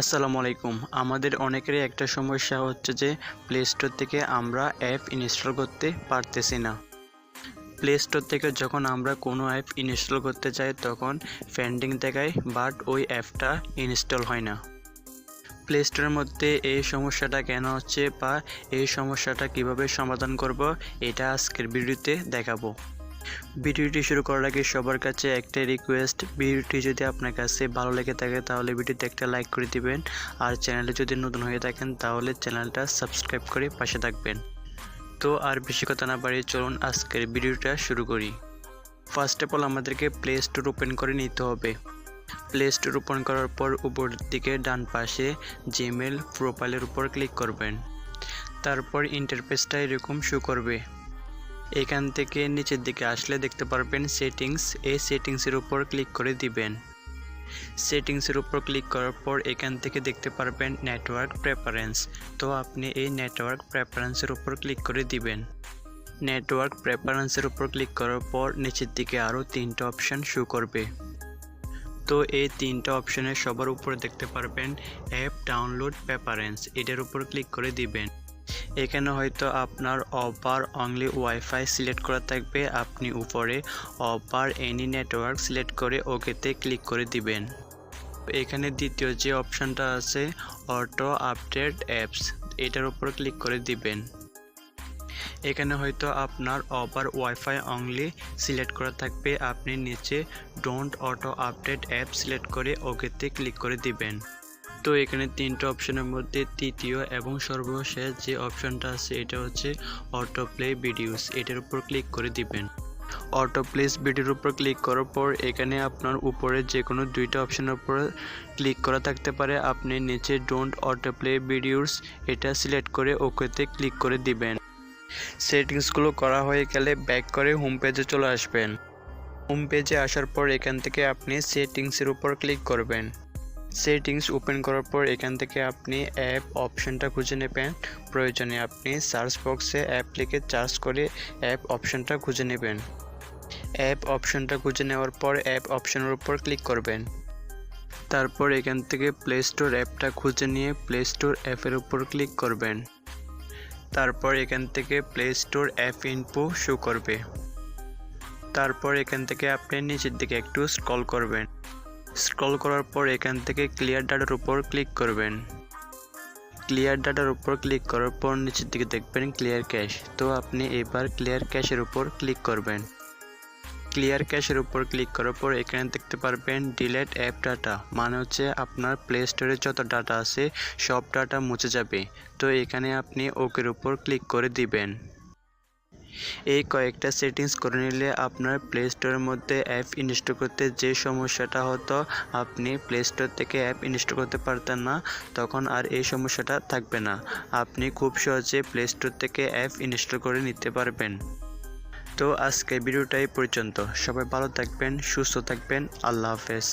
আসসালামু আলাইকুম। আমাদের অনেকেরই একটা সমস্যা হচ্ছে যে প্লে স্টোর থেকে আমরা অ্যাপ ইনস্টল করতে পারতেছি না। প্লে স্টোর থেকে যখন আমরা কোনো অ্যাপ ইনস্টল করতে চাই তখন পেন্ডিং দেখায় বাট ওই অ্যাপটা ইনস্টল হয় না। প্লে স্টোরের মধ্যে এই সমস্যাটা কেন হচ্ছে বা এই সমস্যাটা কীভাবে সমাধান করব, এটা আজকের ভিডিওতে দেখাবো। ভিডিওটি শুরু করার আগে সবার কাছে একটা রিকোয়েস্ট ভিডিওটি যদি আপনার কাছে ভালো লেগে থাকে তাহলে ভিডিওতে একটা লাইক করে দিবেন। আর চ্যানেলে যদি নতুন হয়ে থাকেন তাহলে চ্যানেলটা সাবস্ক্রাইব করে পাশে থাকবেন। তো আর বেশি কথা না বাড়িয়ে চলুন আজকের ভিডিওটা শুরু করি। ফার্স্ট অফ অল আমাদেরকে প্লে স্টোর ওপেন করে নিতে হবে। প্লে স্টোর ওপেন করার পর উপর দিকে ডান পাশে জিমেল প্রোফাইলের উপর ক্লিক করবেন। তারপর ইন্টারফেসটা এরকম শো করবে। এখান থেকে নিচের দিকে আসলে দেখতে পারবেন সেটিংস এই সেটিংসের উপর ক্লিক করে দিবেন। সেটিংসের উপর ক্লিক করার পর এখান থেকে দেখতে পারবেন নেটওয়ার্ক প্রেফারেন্স তো আপনি এই নেটওয়ার্ক প্রেফারেন্সের উপর ক্লিক করে দিবেন। নেটওয়ার্ক প্রেফারেন্সের উপর ক্লিক করার পর নিচের দিকে আরও তিনটা অপশান শো করবে। তো এই তিনটা অপশানের সবার উপরে দেখতে পারবেন অ্যাপ ডাউনলোড প্রেফারেন্স এটার উপর ক্লিক করে দিবেন। এখানে হয়তো আপনার অপার অনলি ওয়াইফাই সিলেক্ট করা থাকবে। আপনি উপরে অপার এনি নেটওয়ার্ক সিলেক্ট করে ওকেতে ক্লিক করে দিবেন। এখানে দ্বিতীয় যে অপশানটা আছে অটো আপডেট অ্যাপস এটার উপর ক্লিক করে দিবেন। এখানে হয়তো আপনার অপার ওয়াইফাই অনলি সিলেক্ট করা থাকবে। আপনি নিচে don't auto update app select করে ওকেতে ক্লিক করে দিবেন। তো এখানে তিনটা অপশনের মধ্যে তৃতীয় এবং সর্বশেষ যে অপশনটা আছে, এটা হচ্ছে অটো প্লে ভিডিওস এটার উপর ক্লিক করে দিবেন। অটো প্লেস ভিডিওর উপর ক্লিক করার পর এখানে আপনার উপরে যে কোনো দুইটা অপশনের উপর ক্লিক করা থাকতে পারে। আপনি নিচে ডোন্ট অটো প্লে ভিডিওস এটা সিলেক্ট করে ওকেতে ক্লিক করে দিবেন। সেটিংসগুলো করা হয়ে গেলে ব্যাক করে হোম পেজে চলে আসবেন। হোম পেজে আসার পর এখান থেকে আপনি সেটিংসের উপর ক্লিক করবেন। সেটিংস ওপেন করার পর এখান থেকে আপনি অ্যাপ অপশনটা খুঁজে নেবেন। প্রয়োজনে আপনি সার্চ বক্সে অ্যাপ লিখে চার্জ করে অ্যাপ অপশনটা খুঁজে নেবেন। অ্যাপ অপশনটা খুঁজে নেওয়ার পর অ্যাপ অপশনের উপর ক্লিক করবেন। তারপর এখান থেকে প্লে স্টোর অ্যাপটা খুঁজে নিয়ে প্লে স্টোর অ্যাপের উপর ক্লিক করবেন। তারপর এখান থেকে play store app info show করবে। তারপর এখান থেকে আপনি নিচের দিকে একটু স্ক্রল করবেন। স্ক্রল করার পর এখান থেকে ক্লিয়ার ডাটার উপর ক্লিক করবেন। ক্লিয়ার ডাটার উপর ক্লিক করার পর নিচের দিকে দেখবেন ক্লিয়ার ক্যাশ তো আপনি এবার ক্লিয়ার ক্যাশের উপর ক্লিক করবেন। ক্লিয়ার ক্যাশের উপর ক্লিক করার পর এখানে দেখতে পারবেন ডিলেট অ্যাপ ডাটা মানে হচ্ছে আপনার প্লে স্টোরে যত ডাটা আছে, সব ডাটা মুছে যাবে। তো এখানে আপনি ওকের উপর ক্লিক করে দিবেন। এই কয়েকটা সেটিংস করে নিলে আপনার প্লে স্টোরের মধ্যে অ্যাপ ইনস্টল করতে যে সমস্যাটা হতো, আপনি প্লে স্টোর থেকে অ্যাপ ইনস্টল করতে পারতেন না, তখন আর এই সমস্যাটা থাকবে না। আপনি খুব সহজে প্লে স্টোর থেকে অ্যাপ ইনস্টল করে নিতে পারবেন। তো আজকে ভিডিওটাই পর্যন্ত। সবাই ভালো থাকবেন, সুস্থ থাকবেন, আল্লাহ হাফেজ।